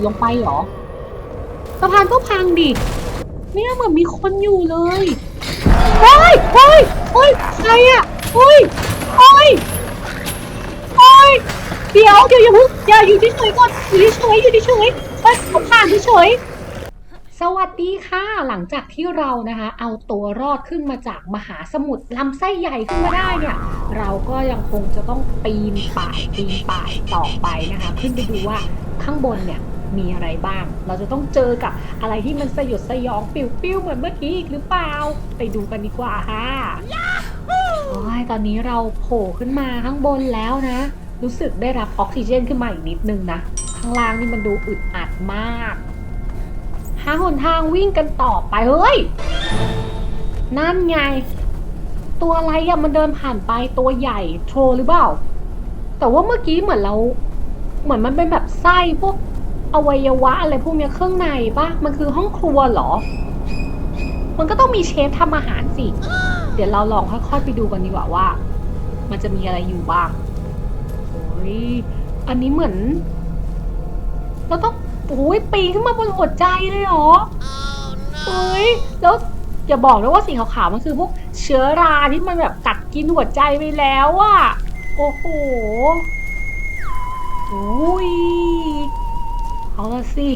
ล่นลงไปเหรอสะพานก็พังดิเนี่ยเหมือนมีคนอยู่เลยเฮ้ยเฮ้ยเฮ้ยใครอะเฮ้ยเฮ้ยเฮ้ยเดี๋ยวเดี๋ยวอย่าเพิ่งอย่าอยู่เฉยๆก่อนอยู่เฉยๆอยู่เฉยๆเฮ้ยผมผ่านเฉยๆสวัสดีค่ะ หลังจากที่เรานะคะ เอาตัวรอดขึ้นมาจากมหาสมุทรลำไส้ใหญ่ขึ้นมาได้เนี่ย เราก็ยังคงจะต้องปีนป่ายปีนป่ายต่อไปนะคะ ขึ้นไปดูว่าข้างบนเนี่ย มีอะไรบ้าง เราจะต้องเจอกับอะไรที่มันสยดสยองปิ้วๆเหมือนเมื่อกี้อีกหรือเปล่า ไปดูกันดีกว่าค่ะโอ้ยตอนนี้เราโผล่ขึ้นมาข้างบนแล้วนะ รู้สึกได้รับออกซิเจนขึ้นมาอีกนิดนึงนะ ข้างล่างนี่มันดูอึดอัดมากหาหนทางวิ่งกันต่อไปเฮ้ย นั่นไง ตัวอะไรอะมันเดินผ่านไปตัวใหญ่โชว์หรือเปล่า แต่ว่าเมื่อกี้เหมือนเรา เหมือนมันเป็นแบบไส้พวก อวัยวะอะไรพวกเนี้ยเครื่องในปะมันคือห้องครัวเหรอ มันก็ต้องมีเชฟทำอาหารสิ เดี๋ยวเราลองค่อยๆไปดูกันดีกว่าว่า มันจะมีอะไรอยู่บ้างโอ้ยอันนี้เหมือน เราต้องโอ้ยปีนขึ้นมาบนหัวใจเลยเหรอเฮ้ยแล้วอย่าบอกนะว่าสีขาวๆมันคือพวกเชื้อราที่มันแบบกัดกินหัวใจไปแล้วอะโอ้โหโอ้ย เอาละสิ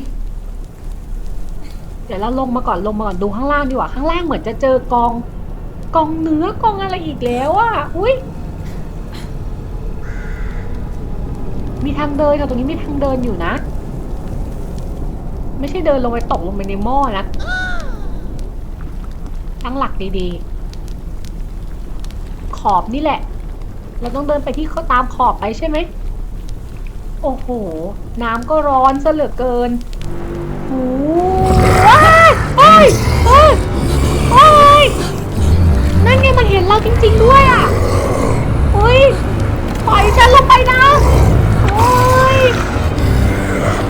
เดี๋ยวเราลงมาก่อนลงมาก่อนดูข้างล่างดีกว่าข้างล่างเหมือนจะเจอกอง กองเนื้อกองอะไรอีกแล้วอะอุ้ยมีทางเดินค่ะตรงนี้มีทางเดินอยู่นะ ไม่ใช่เดินลงไปตกลงไปในหม้อนะตั้งหลักดีๆ ขอบนี่แหละ เราต้องเดินไปที่เขาตามขอบไปใช่ไหม โอ้โห น้ำก็ร้อนซะเหลือเกินโอ้ยเฮ้ยเฮ้ยเฮ้ยนั่นไงมันเห็นเราจริง ๆด้วยอะเฮ้ยปล่อยฉันลงไปนะโอ้ย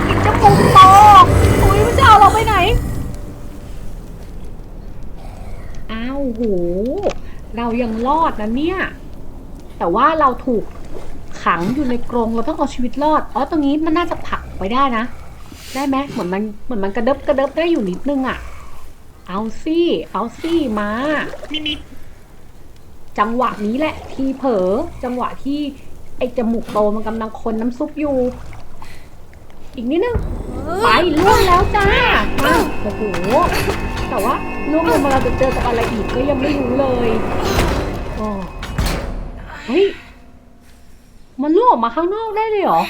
อีกจมูกโตโอ้ยมันจะเอาเราไปไหน อ้าวโห เรายังรอดนะเนี่ย แต่ว่าเราถูก ขังอยู่ในกรงเราต้องเอาชีวิตรอดอ๋อตรงนี้มันน่าจะผลักไปได้นะ ได้ไหมเหมือนมันเหมือนมันกระเดิบกระเดิบได้อยู่นิดนึงอะเอาสิเอาสิมาจังหวะนี้แหละ ทีเผลอจังหวะที่ไอ้จมูกโตมันกำลังคนน้ำซุปอยู่ อีกนิดนึงไปล่วงแล้วจ้ามาโอ้โหแต่ว่าล่วงลงมาเราจะเจอกับอะไรอีกก็ยังไม่รู้เลยโอ้เฮ้ย มันล่วงออกมาข้างนอกได้เลยเหรอ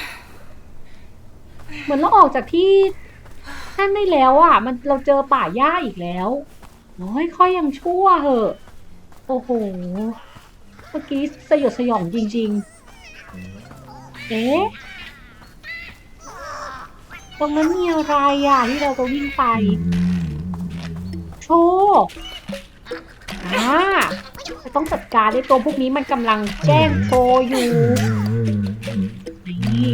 เหมือนเราออกจากที่นั่นได้แล้วอะ มันเราเจอป่าหญ้าอีกแล้ว น้อยค่อยยังชั่วเหอะ โอ้โห เมื่อกี้สยดสยองจริง ๆ เอ๊ะ ตรงนั้นมีอะไรอะที่เราจะวิ่งไป โชว์อ่าจะ ต้องจัดการไอ้ตัวพวกนี้มันกำลังแจ้งโชว์อยู่นี่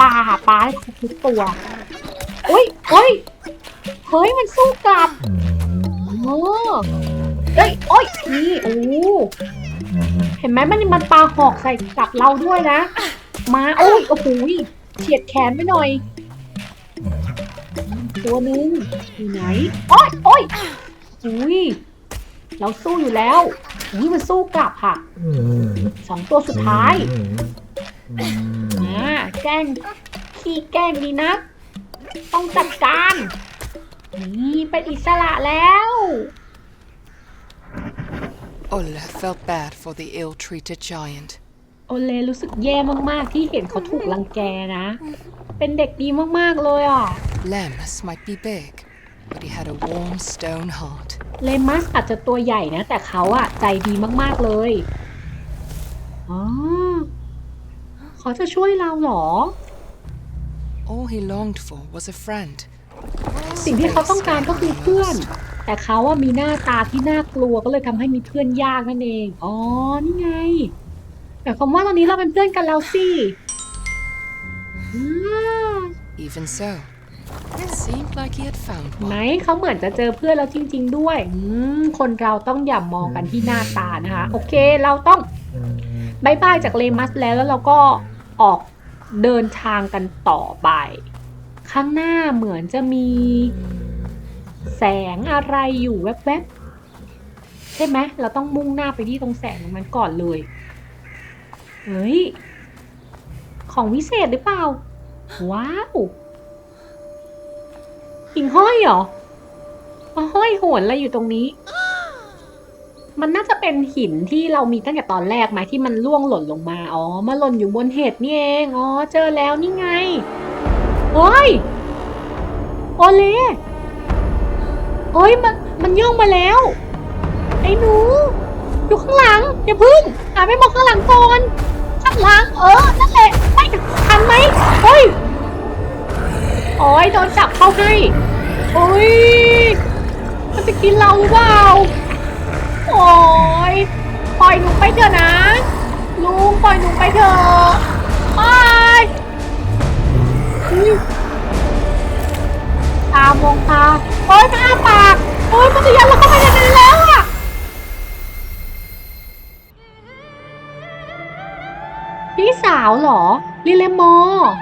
ปลาปลาให้ครบทุกตัวโอ้ยโอ้ยเฮ้ยมันสู้กลับเออเฮ้ยโอ้ยนี่โอ้เห็นไหมมันมันปลาหอกใส่กลับเราด้วยนะ มาโอ้ยโอ้โหเฉียดแขนไปหน่อยตัวนึงอยู่ไหนโอ้ยโอ้ยอุ้ย เราสู้อยู่แล้วอุ้ยมันสู้กลับค่ะสองตัวสุดท้ายอ่าแกล้งขี้แกล้งดีนะ ต้องจัดการ นี่เป็นอิสระแล้ว Ola felt bad for the ill-treated giant. โอเลรู้สึกแย่มาก ๆ ที่เห็นเขาถูกรังแกนะ เป็นเด็กดีมาก ๆ เลยอะ Lemus might be big, but he had a warm stone heart. เลมัสอาจจะตัวใหญ่นะ แต่เขาอะใจดีมาก ๆ เลย อ๋อ เขาจะช่วยเราเหรอ All he longed for was a friend. สิ่งที่เขาต้องการก็คือเพื่อน แต่เขาว่ามีหน้าตาที่น่ากลัวก็เลยทำให้มีเพื่อนยากนั่นเอง อ๋อ นี่ไง แต่ความว่าตอนนี้เราเป็นเพื่อนกันแล้วสิอ่า Even so, ไหน one. เขาเหมือนจะเจอเพื่อนแล้วจริง ๆ ด้วยอืมคนเราต้องอย่ามองกันที่หน้าตานะคะ โอเคเราต้องบายบายจากเลมัสแล้วแล้วเราก็ออกเดินทางกันต่อไป ข้างหน้าเหมือนจะมี แสงอะไรอยู่แวบๆใช่ไหมเราต้องมุ่งหน้าไปที่ตรงแสงตรงนั้นก่อนเลยเฮ้ยของวิเศษหรือเปล่า ว้าว หิ่งห้อยเหรอมาห้อยโหนอะไรอยู่ตรงนี้ มันน่าจะเป็นหินที่เรามีตั้งแต่ตอนแรกไหมที่มันล่วงหล่นลงมา อ๋อ มาหล่นอยู่บนเห็ดนี่เอง อ๋อ เจอแล้วนี่ไงเฮ้ย โอเลเฮ้ยมันมันย่องมาแล้ว ไอ้หนู อยู่ข้างหลังอย่าพึ่งหาไปมองข้างหลังก่อนข้างหลัง เออ นั่นแหละไม่ทันไหมเฮ้ย โอ้ยโดนจับเข้าให้ โอ้ย มันจะกินเราเปล่า โอ้ย ปล่อยหนูไปเถอะนะ ลุงปล่อยหนูไปเถอะไปตามองตา โอ้ยมันอ้าปาก โอ้ยมันจะยัดเราเข้าไปในนั้นแล้วอะพี่สาวเหรอลิเลมอร์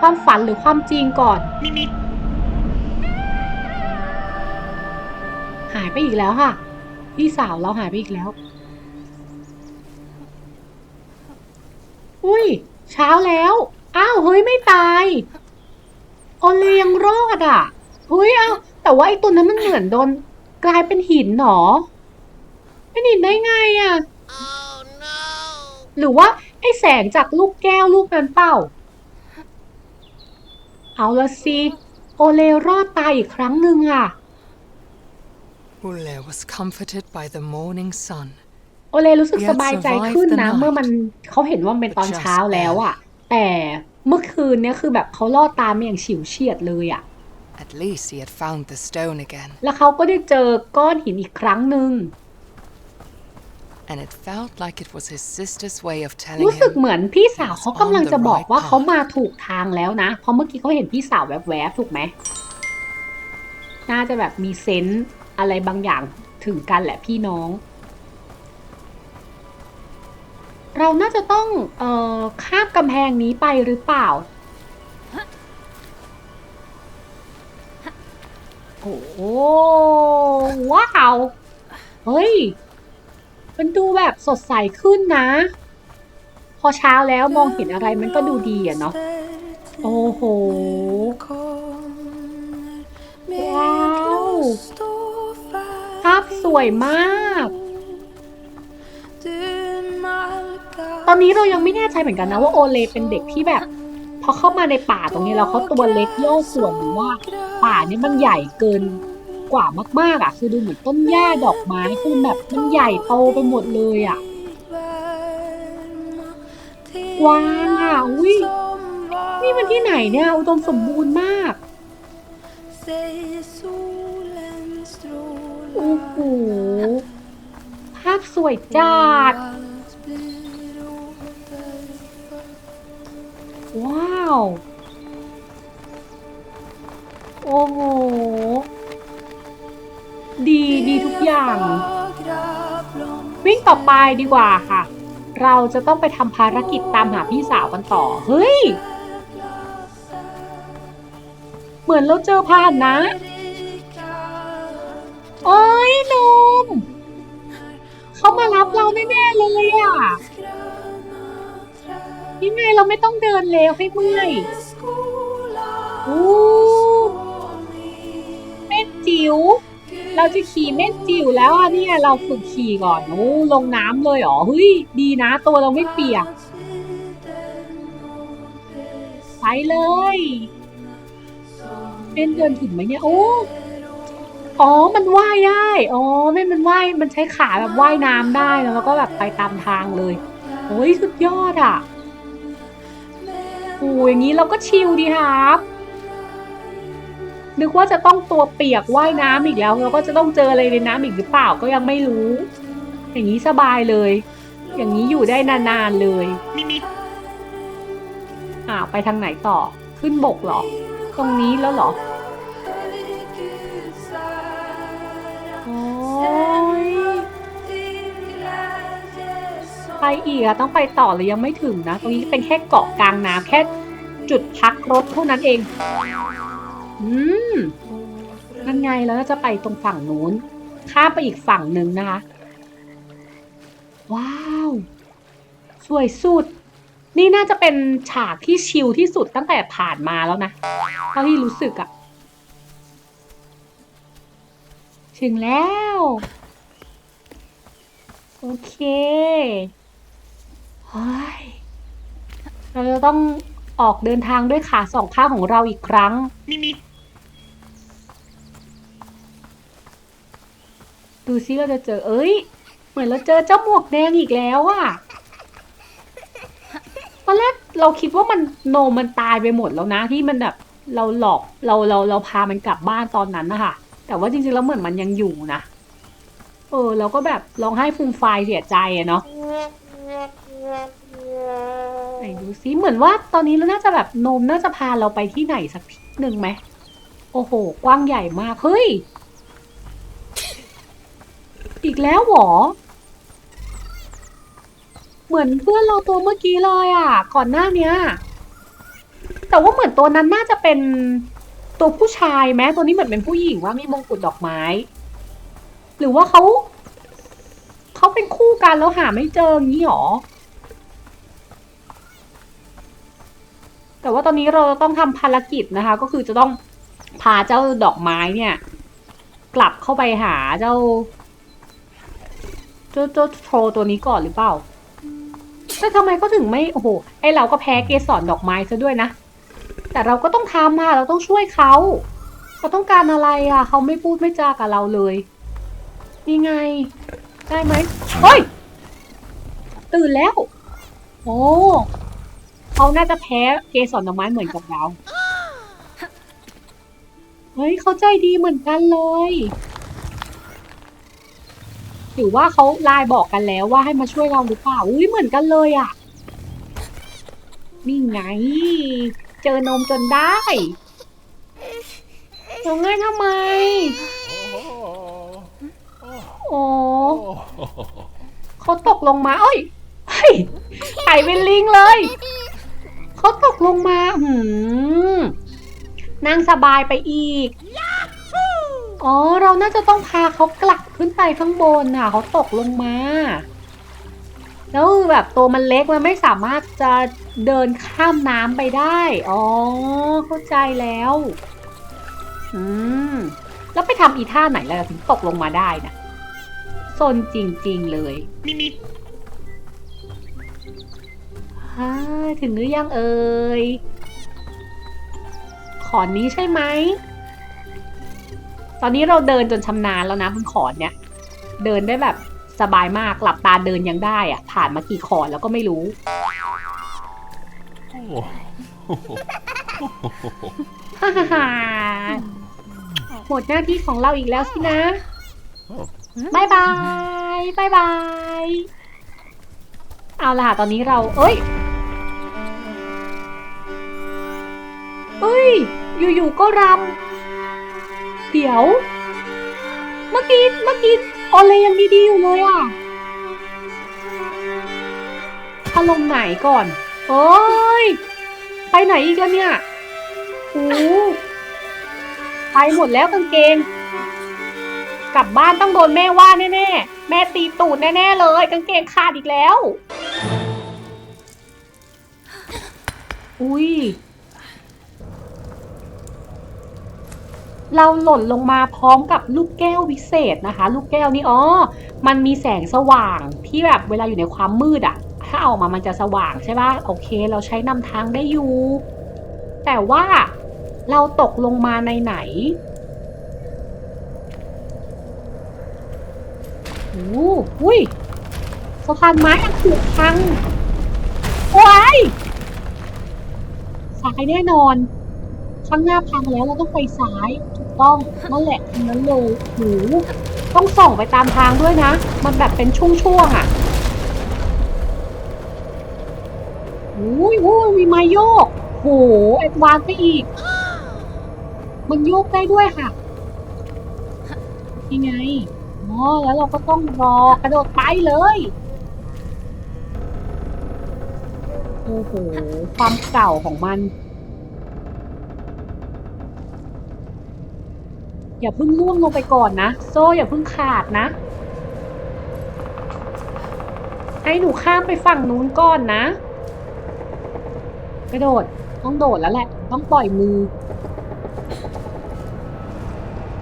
ความฝันหรือความจริงก่อน หายไปอีกแล้วค่ะ พี่สาวเราหายไปอีกแล้ว อุ้ย เช้าแล้ว อ้าว เฮ้ย ไม่ตาย โอเลยังรอดอะ เฮ้ยอ้าวแต่ว่าไอ้ตัวนั้นมันเหมือนโดน กลายเป็นหินหนอ เป็นหินได้ไงอะหรือว่าไอ้แสงจากลูกแก้วลูกนั้นเปล่า เอาละสิโอเลรอดตายอีกครั้งหนึ่งอะ Ule was comforted by the morning sun. โอเลรู้สึก He ส had บายใจขึ้นนะ survived the night. เมื่อมันเขาเห็นว่ามันเป็นตอน But just เช้าแล้วอะแต่เมื่อคืนเนี้ยคือแบบเขาลอดตามมาอย่างฉิวเฉียดเลยอะ At least he had found the stone again, แล้วเขาก็ได้เจอก้อนหินอีกครั้งหนึ่ง and it felt like it was his sister's way of telling รู้สึก him เหมือนพี่สาวเขากำลังจะบอกว่าเขามาถูกทางแล้วนะ เพราะเมื่อกี้เขาเห็นพี่สาวแวบๆ ถูกไหม น่าจะแบบมีเซนส์อะไรบางอย่างถึงกันแหละพี่น้อง เราน่าจะต้องเอ่อข้ามกำแพงนี้ไปหรือเปล่า โอ้โหว้าว เฮ้ย มันดูแบบสดใสขึ้นนะ พอเช้าแล้วมองเห็นอะไรมันก็ดูดีอะเนาะโอ้โหว้าวภาพสวยมาก ตอนนี้เรายังไม่แน่ใจเหมือนกันนะว่าโอเลเป็นเด็กที่แบบ พอเข้ามาในป่าตรงนี้แล้วเขาตัวเล็กโย่ส่วนหรือว่า ป่านี้มันใหญ่เกิน กว่ามากๆอะ คือดูเหมือนต้นหญ้าดอกไม้คือแบบมันใหญ่โตไปหมดเลยอะกวางอะอุ้ยนี่มันที่ไหนเนี่ยอุดมสมบูรณ์มากโอ้โหภาพสวยจัดว้าว โอ้โห อย่าง วิ่งต่อไปดีกว่าค่ะ เราจะต้องไปทำภารกิจตามหาพี่สาวกันต่อ เฮ้ย เหมือนเราเจอผ่านนะโอ้ยนุมเขามารับเราแน่ๆเลยอะยังไงเราไม่ต้องเดินเร็วให้เมื่อยอู้เม่นจิ๋ว เราจะขี่เม่นจิ๋วแล้วอะเนี่ยเราฝึกขี่ก่อนโอ้ลงน้ำเลยเหรอเฮ้ยดีนะตัวเราไม่เปียกไปเลยเม่นเดินถึงไหมเนี่ยโอ้อ๋อ มันว่ายได้ อ๋อ ไม่มันว่าย มันใช้ขาแบบว่ายน้ำได้แล้วแล้วก็แบบไปตามทางเลย โอ้ย สุดยอดอะ โอ้ยอย่างนี้เราก็ชิลดีครับ นึกว่าจะต้องตัวเปียกว่ายน้ำอีกแล้วแล้วก็จะต้องเจออะไรในน้ำอีกหรือเปล่าก็ยังไม่รู้ อย่างนี้สบายเลย อย่างนี้อยู่ได้นานๆเลยอ่าวไปทางไหนต่อขึ้นบกเหรอ ตรงนี้แล้วเหรอโอ้ยไปอีกอะต้องไปต่อเลยยังไม่ถึงนะ ตรงนี้เป็นแค่เกาะกลางน้ำแค่จุดพักรถเท่านั้นเอง อืมนั่นไงแล้วเราจะไปตรงฝั่งนู้น ข้ามไปอีกฝั่งหนึ่งนะคะ ว้าว สวยสุด นี่น่าจะเป็นฉากที่ชิลที่สุดตั้งแต่ผ่านมาแล้วนะเท่าที่รู้สึกอะถึงแล้ว โอเคเฮ้ยเราจะต้องออกเดินทางด้วยขาสองข้างของเราอีกครั้งดู ซิเราจะเจอ เอ้ย เหมือนเราเจอเจ้าหมวกแดงอีกแล้วอะตอนแรกเราคิดว่ามันโนมมันตายไปหมดแล้วนะที่มันแบบเราหลอกเราเราเราพามันกลับบ้านตอนนั้นนะคะแต่ว่าจริงๆแล้วเหมือนมันยังอยู่นะเออเราก็แบบร้องไห้ฟูมไฟเสียใจอะเนาะไหนดูซิเหมือนว่าตอนนี้เราน่าจะแบบโนมน่าจะพาเราไปที่ไหนสักที่หนึ่งไหมโอ้โห กว้างใหญ่มากเฮ้ย อีกแล้วหรอ เหมือนเพื่อนเราตัวเมื่อกี้เลยอะ ก่อนหน้าเนี้ย แต่ว่าเหมือนตัวนั้นน่าจะเป็นตัวผู้ชายไหมตัวนี้เหมือนเป็นผู้หญิงว่ามีมงกุฎดอกไม้ หรือว่าเขาเขาเป็นคู่กันแล้วหาไม่เจองี้หรอแต่ว่าตอนนี้เราต้องทำภารกิจนะคะ ก็คือจะต้องพาเจ้าดอกไม้เนี่ย กลับเข้าไปหาเจ้า จ้าเจ้าโทรตัวนี้ก่อนหรือเปล่าแต่ทำไมก็ถึงไม่โอ้โหไอเราก็แพ้เกสรดอกไม้ซะด้วยนะ แต่เราก็ต้องทำค่ะเราต้องช่วยเขาเขาต้องการอะไรอะ เขาไม่พูดไม่จากับเราเลยนี่ไง ได้ไหมเฮ้ย ตื่นแล้ว โอ้เขาน่าจะแพ้เกสรดอกไม้เหมือนกับเรา เฮ้ยเขาใจดีเหมือนกันเลย หรือว่าเขาไลน์บอกกันแล้วว่าให้มาช่วยเราหรือเปล่า อุ้ยเหมือนกันเลยอะ นี่ไง เจอนมจนได้เราง่ายทำไม โอ้เขาตกลงมาเอ้ยเฮ้ยไก่เป็นลิงเลย เขาตกลงมาหืมนั่งสบายไปอีก อ๋อ เราน่าจะต้องพาเขากลับ ขึ้นไปข้างบนน่ะเขาตกลงมา แล้วแบบตัวมันเล็กมันไม่สามารถจะเดินข้ามน้ำไปได้ อ๋อ เข้าใจแล้ว อืม แล้วไปทำอีท่าไหนแล้วถึงตกลงมาได้นะซนจริง ๆ เลยฮ่าถึงหรือยังเอ่ย ขอนนี้ใช่ไหม ตอนนี้เราเดินจนชำนาญแล้วนะบนขอนเนี่ย เดินได้แบบสบายมากหลับตาเดินยังได้อะผ่านมากี่ขอนแล้วก็ไม่รู้ฮ่าฮ่าฮ่าหมดหน้าที่ของเราอีกแล้วสินะบายบายบายบาย เอาล่ะตอนนี้เรา เอ้ย เอ้ย อยู่ๆก็รำ เดี๋ยว เมื่อกี้เมื่อกี้ออเลยังดีๆอยู่เลยอะอารมณ์ไหนก่อนเอ้ย ไปไหนอีกแล้วเนี่ยโอ้ไปหมดแล้วกางเกง กลับบ้านต้องโดนแม่ว่าแน่ๆแม่ตีตูดแน่ๆเลย กางเกงขาดอีกแล้ว อุ้ย เราหล่นลงมาพร้อมกับลูกแก้ววิเศษนะคะ ลูกแก้วนี่อ๋อมันมีแสงสว่างที่แบบเวลาอยู่ในความมืดอะถ้าเอามามันจะสว่างใช่ปะโอเค เราใช้นำทางได้อยู่ แต่ว่าเราตกลงมาในไหนโอ้หุยสะพานไม้อันผุพังว้ายสายแน่นอน ข้างหน้าพังแล้วเราต้องไปซ้าย ต้องนั่นแหละตรงนั้นเลยโหต้องส่งไปตามทางด้วยนะ มันแบบเป็นช่วงๆอะอุ้ยอุ้ยมีไม้โยกโหแอดวานไปอีก มันโยกได้ด้วยค่ะยังไงอ๋อแล้วเราก็ต้องรอกระโดดไปเลยโอ้โหความเก่าของมัน อย่าเพิ่งล่วงลงไปก่อนนะ โซ่อย่าเพิ่งขาดนะ ให้หนูข้ามไปฝั่งนู้นก่อนนะ กระโดดต้องโดดแล้วแหละ ต้องปล่อยมือ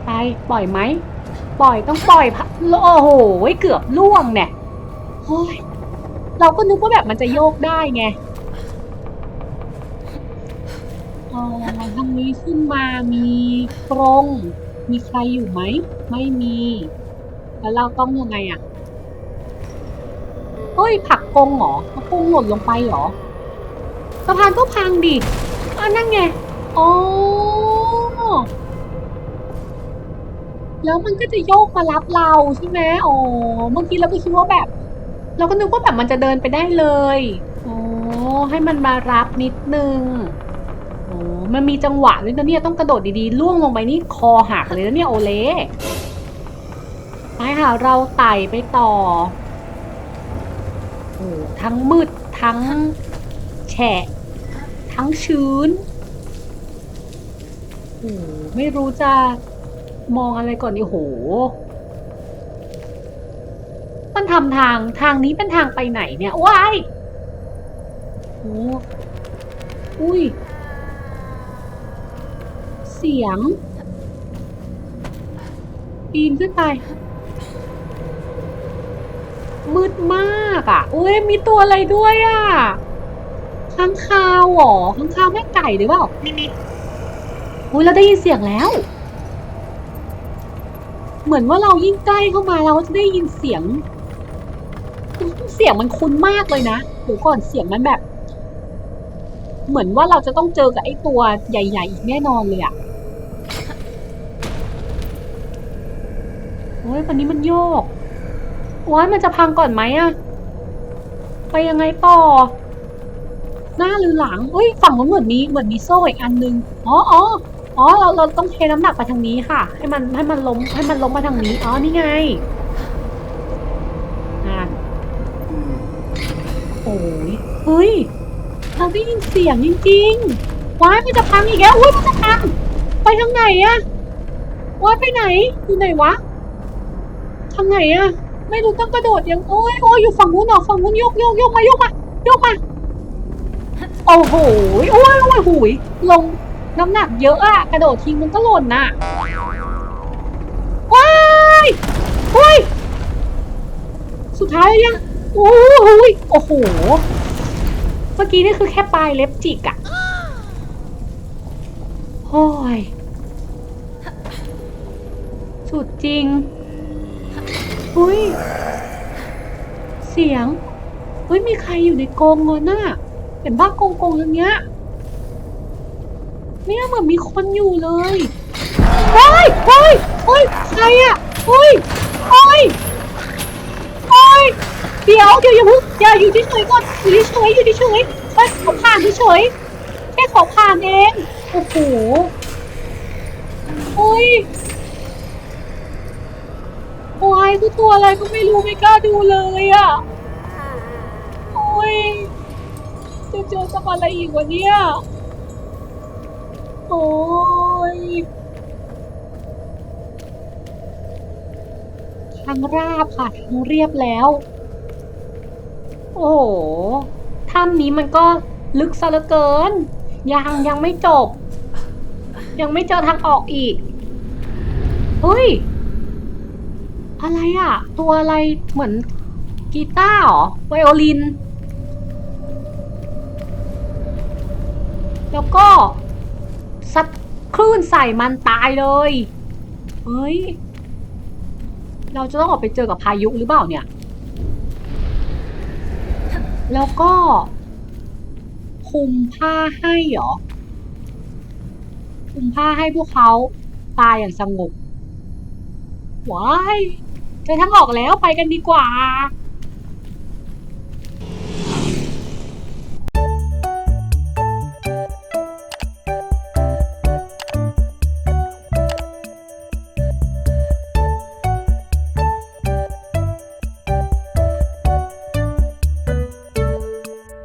ไปปล่อยไหม ปล่อยต้องปล่อยพะโอ้โหเกือบล่วงเนี่ยโอ้ยเราก็นึกว่าแบบมันจะโยกได้ไงอ๋อทางนี้ขึ้นมามีกรง มีใครอยู่ไหม ไม่มี แล้วเราต้องยังไงอะเฮ้ยผักกงเหรอเอากงหล่นลงไปเหรอสะพานก็พังดิอะนั่นไงโอ๋อแล้วมันก็จะโยกมารับเราใช่ไหมอ๋อเมื่อกี้เราก็คิดว่าแบบ เราก็นึกว่าแบบมันจะเดินไปได้เลยอ๋อให้มันมารับนิดนึง มันมีจังหวะด้วยนะเนี่ยต้องกระโดดดีๆล่วงลงไปนี่คอหักเลยนะเนี่ยโอเล่ไปค่ะเราไต่ไปต่อโอ้ทั้งมืดทั้งแฉะ ทั้งชื้นโอ้ไม่รู้จะมองอะไรก่อนดีโห มันทำทางทางนี้เป็นทางไปไหนเนี่ยว้ายโอ้อุ้ย สียง ปีนขึ้นไป มืดมากอะอุ้ยมีตัวอะไรด้วยอะข้างคาวหรอข้างคาวแม่ไก่หรือเปล่าอุ้ยเราได้ยินเสียงแล้ว เหมือนว่าเรายิ่งใกล้เข้ามาเราก็จะได้ยินเสียง เสียงมันคุ้นมากเลยนะเดี๋ยวก่อนเสียงมันแบบ เหมือนว่าเราจะต้องเจอกับไอ้ตัวใหญ่ ๆ อีกแน่นอนเลยอะ โอ้ยวันนี้มันโยกโอ้ยมันจะพังก่อนไหมอะไปยังไงต่อ หน้าหรือหลังเฮ้ยฝั่งนู้นเหมือนมีเหมือนมีโซ่อีกอันนึงอ๋ออ๋ออ๋อเราเราต้องเทน้ำหนักไปทางนี้ค่ะ ให้มันให้มันล้มให้มันล้มมาทางนี้อ๋อนี่ไงอะโอ้ยเฮ้ยเราได้ยินเสียงจริงๆว้ายมันจะพังอีกแล้วอุ้ยมันจะพังไปทางไหนอะว้ายไปไหนอยู่ไหนวะ ทางไหนอะไม่รู้ต้องกระโดดยังโอ้ยโอ้ยอยู่ฝั่งนู้นเหรอฝั่งนู้นโยกโยกโยกมาโยกมาโยกมาโอ้โหโอ้ยโอ้ยหูยลงน้ำหนักเยอะอะกระโดดทิ้งมันก็หล่นน่ะว้ายเฮ้ยสุดท้ายแล้วยังโอ้โหยโอ้โห เมื่อกี้นี่คือแค่ปลายเล็บจิกอะโอ้ยสุดจริง อุ้ย เสียงเฮ้ยมีใครอยู่ในกรงเงินน่ะเห็นบ้ากงกงอย่างเงี้ย เนี่ยเหมือนมีคนอยู่เลยเฮ้ยเฮ้ยเฮ้ยใครอะเฮ้ยเฮ้ยเฮ้ยเดี๋ยวเดี๋ยวอย่าพิ่งอย่าอยู่เฉยก่อนอยู่ที่เฉยอยู่ที่เฉยไปขอผ่านที่เฉยแค่ขอผ่านเองโอ้โหเฮ้ย โอ้ยคือตัวอะไรก็ไม่รู้ไม่กล้าดูเลยอะโอ้ยจะเจอกับอะไรอีกวะเนี่ยโอ้ยทางราบค่ะทางเรียบแล้ว โอ้โหถ้ำนี้มันก็ลึกซะเหลือเกิน ยังยังไม่จบ ยังไม่เจอทางออกอีกเฮ้ย อะไรอะตัวอะไรเหมือนกีตาร์หรอไวโอลิน แล้วก็ซัดคลื่นใส่มันตายเลยเฮ้ย เราจะต้องออกไปเจอกับพายุหรือเปล่าเนี่ย แล้วก็คุมผ้าให้เหรอคุมผ้าให้พวกเขาตายอย่างสงบว้าย เธอทั้งออกแล้วไปกันดีกว่า